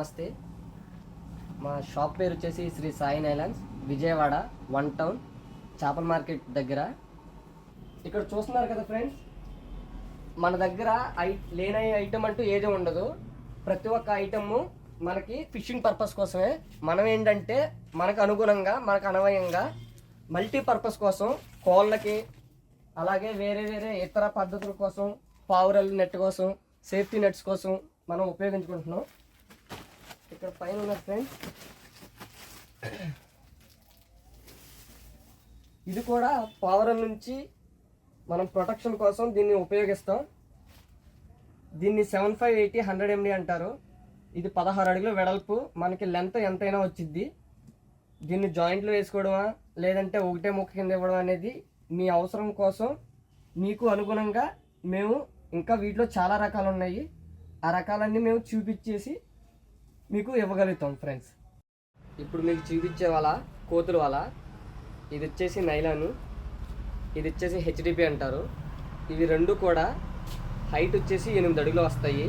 నమస్తే. మా షాప్ పేరు వచ్చేసి Sri Sai Nylands Vijayawada one town చేపల మార్కెట్ దగ్గర. ఇక్కడ చూస్తున్నారు కదా ఫ్రెండ్స్ మన దగ్గర ఐ లేని ఐటమ్ అంటూ ఏది ఉండదు. ప్రతి ఒక్క ఐటమ్ మనకి ఫిషింగ్ పర్పస్ కోసమే. మనం ఏంటంటే మనకు అనుగుణంగా మనకు అనవయంగా మల్టీ పర్పస్ కోసం కోళ్ళకి అలాగే వేరే వేరే ఇతర పద్ధతుల కోసం పావురల్ నెట్ కోసం సేఫ్టీ నెట్స్ కోసం మనం ఉపయోగించుకుంటున్నాం. ఇక్కడ పైన ఉన్న ఫ్రెండ్స్ ఇది కూడా పావురం నుంచి మనం ప్రొటెక్షన్ కోసం దీన్ని ఉపయోగిస్తాం. దీన్ని seven five eighty hundred MD అంటారు. ఇది పదహారు అడుగులు వెడల్పు. మనకి లెంత్ ఎంతైనా వచ్చింది దీన్ని జాయింట్లు వేసుకోవడమా లేదంటే ఒకటే ముక్క కింద ఇవ్వడం అనేది మీ అవసరం కోసం మీకు అనుగుణంగా మేము ఇంకా వీటిలో చాలా రకాలు ఉన్నాయి. ఆ రకాలన్నీ మేము చూపించేసి మీకు ఇవ్వగలుగుతాం ఫ్రెండ్స్ ఇప్పుడు మీకు చూపించే వాళ్ళ కోతుల వాళ్ళ. ఇది వచ్చేసి నైలాను. ఇది వచ్చేసి హెచ్డిపి అంటారు. ఇవి రెండు కూడా హైట్ వచ్చేసి ఎనిమిది అడుగులు వస్తాయి.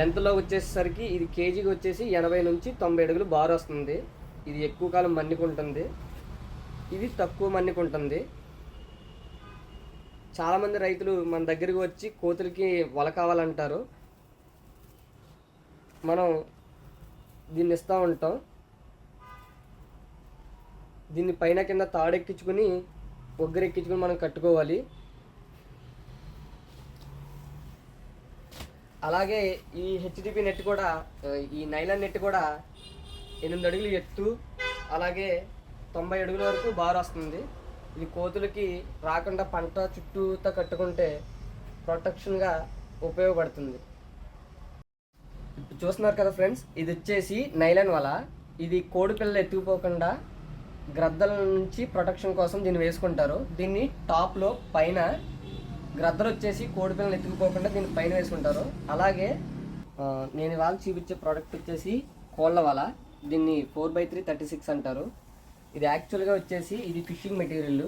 లెంత్లో వచ్చేసరికి ఇది కేజీకి వచ్చేసి ఎనభై నుంచి తొంభై అడుగులు బారు వస్తుంది. ఇది ఎక్కువ కాలం మన్నికుంటుంది ఇది తక్కువ మన్నికుంటుంది చాలామంది రైతులు మన దగ్గరికి వచ్చి కోతులకి వల కావాలంటారు. మనం దీన్ని ఇస్తూ ఉంటాం. దీన్ని పైన కింద తాడెక్కించుకుని ఒగ్గరెక్కించుకుని మనం కట్టుకోవాలి. అలాగే ఈ హెచ్డిపి నెట్ కూడా ఈ నైలాన్ నెట్ కూడా ఎనిమిది అడుగులు ఎత్తు అలాగే తొంభై అడుగుల వరకు బారు వస్తుంది. ఇది కోతులకి రాకుండా పంట చుట్టూతో కట్టుకుంటే ప్రొటెక్షన్గా ఉపయోగపడుతుంది. చూస్తున్నారు కదా ఫ్రెండ్స్ ఇది వచ్చేసి నైలాన్ వల. ఇది కోడి పిల్లలు ఎత్తుకుపోకుండా గ్రద్దల నుంచి ప్రొటెక్షన్ కోసం దీన్ని వేసుకుంటారు. దీన్ని టాప్లో పైన గ్రద్దలు వచ్చేసి కోడి పిల్లలు ఎత్తుకుపోకుండా దీన్ని పైన వేసుకుంటారు. అలాగే నేను ఇవాళ చూపించే ప్రోడక్ట్ వచ్చేసి కోళ్ళ వల. దీన్ని four by three thirty six అంటారు. ఇది యాక్చువల్గా వచ్చేసి ఇది ఫిషింగ్ మెటీరియల్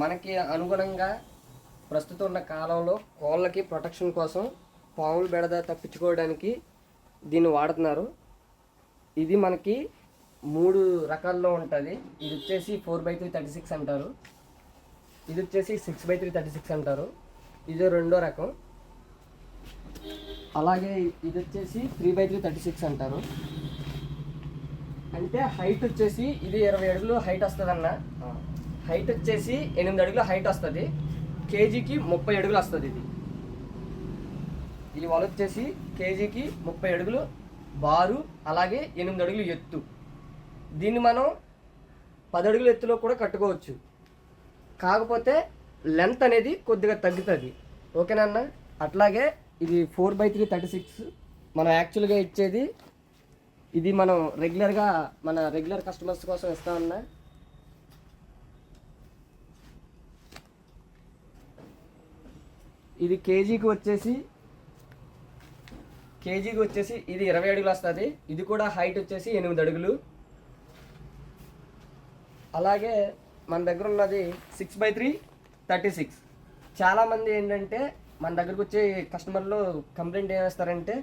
మనకి అనుగుణంగా ప్రస్తుతం ఉన్న కాలంలో కోళ్ళకి ప్రొటెక్షన్ కోసం పాములు బెడద తప్పించుకోవడానికి దీన్ని వాడుతున్నారు. ఇది మనకి మూడు రకాల్లో ఉంటుంది. ఇది వచ్చేసి four by three thirty six అంటారు. ఇది వచ్చేసి six by three thirty six అంటారు. ఇది రెండో రకం. అలాగే ఇది వచ్చేసి three by three thirty six అంటారు. అంటే హైట్ వచ్చేసి ఇది ఇరవై అడుగులు హైట్ వస్తుంది అన్న హైట్ వచ్చేసి ఎనిమిది అడుగుల హైట్ వస్తుంది. కేజీకి ముప్పై అడుగులు వస్తుంది ఇది. ఈ వల వచ్చేసి కేజీకి ముప్పై అడుగులు బారు అలాగే ఎనిమిది అడుగులు ఎత్తు. దీన్ని మనం పది అడుగుల ఎత్తులో కూడా కట్టుకోవచ్చు. కాకపోతే లెంత్ అనేది కొద్దిగా తగ్గుతుంది. ఓకేనా అట్లాగే ఇది four by three thirty six మనం యాక్చువల్గా ఇచ్చేది ఇది మనం రెగ్యులర్గా మన రెగ్యులర్ కస్టమర్స్ కోసం ఇస్తామన్నా ఇది కేజీకి వచ్చేసి కేజీకి వచ్చేసి ఇది ఇరవై అడుగులు వస్తుంది. ఇది కూడా హైట్ వచ్చేసి ఎనిమిది అడుగులు. అలాగే మన దగ్గర ఉన్నది six by three thirty six చాలామంది ఏంటంటే మన దగ్గరకు వచ్చే కస్టమర్లు కంప్లైంట్ ఏమేస్తారంటే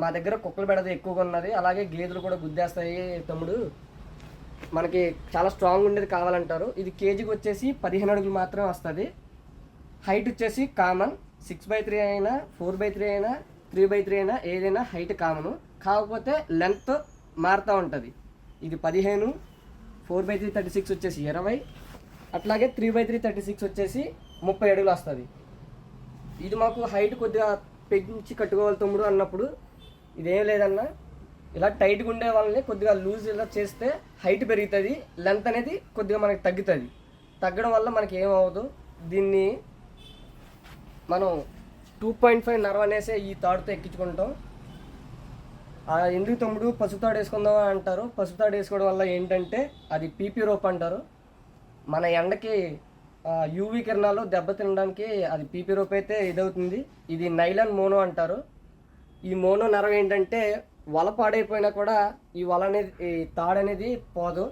మా దగ్గర కుక్కల బెడద ఎక్కువగా ఉన్నది. అలాగే గేదెలు కూడా గుద్దేస్తాయి తమ్ముడు. మనకి చాలా స్ట్రాంగ్ ఉండేది కావాలంటారు. ఇది కేజీకి వచ్చేసి పదిహేను అడుగులు మాత్రమే వస్తుంది. హైట్ వచ్చేసి కామన్ సిక్స్ బై త్రీ అయినా ఫోర్ బై త్రీ అయినా త్రీ బై త్రీ అయినా ఏదైనా హైట్ కామను. కాకపోతే లెంత్ మారుతూ ఉంటుంది. ఇది పదిహేను four by three thirty six వచ్చేసి ఇరవై అట్లాగే three by three thirty six వచ్చేసి ముప్పై అడుగులు వస్తుంది. ఇది మాకు హైట్ కొద్దిగా పెంచి కట్టుకోవాలి తమ్ముడు అన్నప్పుడు ఇదేం లేదన్నా. ఇలా టైట్గా ఉండే వాళ్ళని కొద్దిగా లూజ్ ఇలా చేస్తే హైట్ పెరుగుతుంది లెంత్ అనేది కొద్దిగా మనకి తగ్గుతుంది. తగ్గడం వల్ల మనకి ఏమవ్వదు. దీన్ని మనం టూ పాయింట్ ఫైవ్ నర్వ్ అనేసి ఈ తాడుతో ఎక్కించుకుంటాం. ఆ ఎందుకు తమ్ముడు పసుపు తాడు వేసుకుందాం అంటారు. పసుపు తాడు వేసుకోవడం వల్ల ఏంటంటే అది పీపీ రోప్ అంటారు. మన ఎండకి యూవీ కిరణాలు దెబ్బ తినడానికి అది పీపీ రోప్ అయితే ఇదవుతుంది. ఇది నైలాన్ మోనో అంటారు. ఈ మోనో నరం ఏంటంటే వల పాడైపోయినా కూడా ఈ వల అనేది ఈ తాడు అనేది పోదు.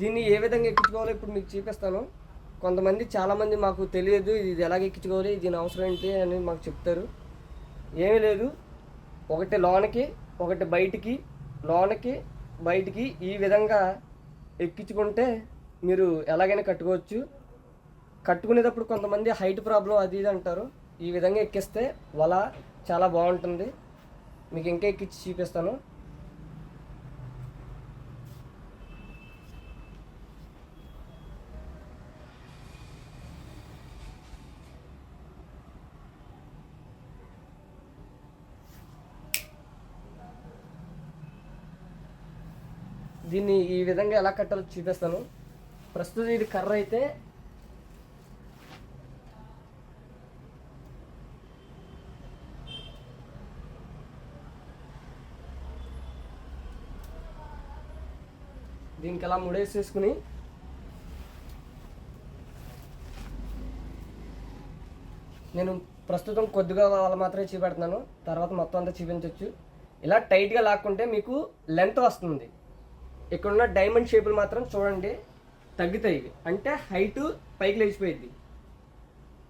దీన్ని ఏ విధంగా ఎక్కించుకోవాలో ఇప్పుడు మీకు చూపిస్తాను. కొంతమంది చాలామంది మాకు తెలియదు ఇది ఎలాగ ఎక్కించుకోవాలి దీని అవసరం ఏంటి అని మాకు చెప్తారు. ఏమీ లేదు. ఒకటి లోనకి ఒకటి బయటికి లోనకి బయటికి ఈ విధంగా ఎక్కించుకుంటే మీరు ఎలాగైనా కట్టుకోవచ్చు. కట్టుకునేటప్పుడు కొంతమంది హైట్ ప్రాబ్లం అది ఇది అంటారు. ఈ విధంగా ఎక్కిస్తే వల చాలా బాగుంటుంది. మీకు ఇంకా ఎక్కించి చూపిస్తాను. దీన్ని ఈ విధంగా ఎలా కట్టాలో చూపిస్తాను. ప్రస్తుతం ఇది కర్ర అయితే దీనికి అలా ముడేసేసుకుని నేను ప్రస్తుతం కొద్దిగా వాళ్ళు మాత్రమే చూపెడుతున్నాను. తర్వాత మొత్తం అంతా చూపించవచ్చు ఇలా టైట్గా లాక్కుంటే మీకు లెంత్ వస్తుంది. ఇక్కడున్న డైమండ్ షేపులు మాత్రం చూడండి తగ్గుతాయి. అంటే హైట్ పైకి లేచిపోయింది.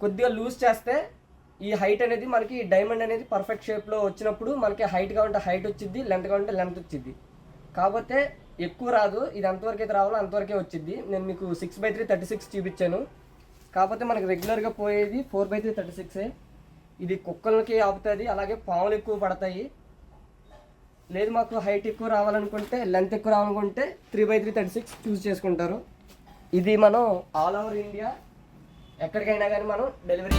కొద్దిగా లూజ్ చేస్తే ఈ హైట్ అనేది మనకి డైమండ్ అనేది పర్ఫెక్ట్ షేప్లో వచ్చినప్పుడు మనకి హైట్ కావాలంటే హైట్ వచ్చింది లెంత్ కావాలంటే లెంత్ వచ్చింది. కాకపోతే ఎక్కువ రాదు ఇది ఎంతవరకు అయితే రావాలో అంతవరకే వచ్చింది. నేను మీకు six by three thirty six చూపించాను. కాకపోతే మనకి రెగ్యులర్గా పోయేది ఫోర్ బై త్రీ థర్టీ సిక్సే ఇది కుక్కలకి ఆపుతుంది అలాగే పాములు ఎక్కువ పడతాయి. లేదు మాకు హైట్ ఎక్కువ రావాలనుకుంటే లెంత్ ఎక్కువ రావాలనుకుంటే three by three thirty six choose చేసుకుంటారు. ఇది మనం ఆల్ ఓవర్ ఇండియా ఎక్కడికైనా కానీ మనం డెలివరీ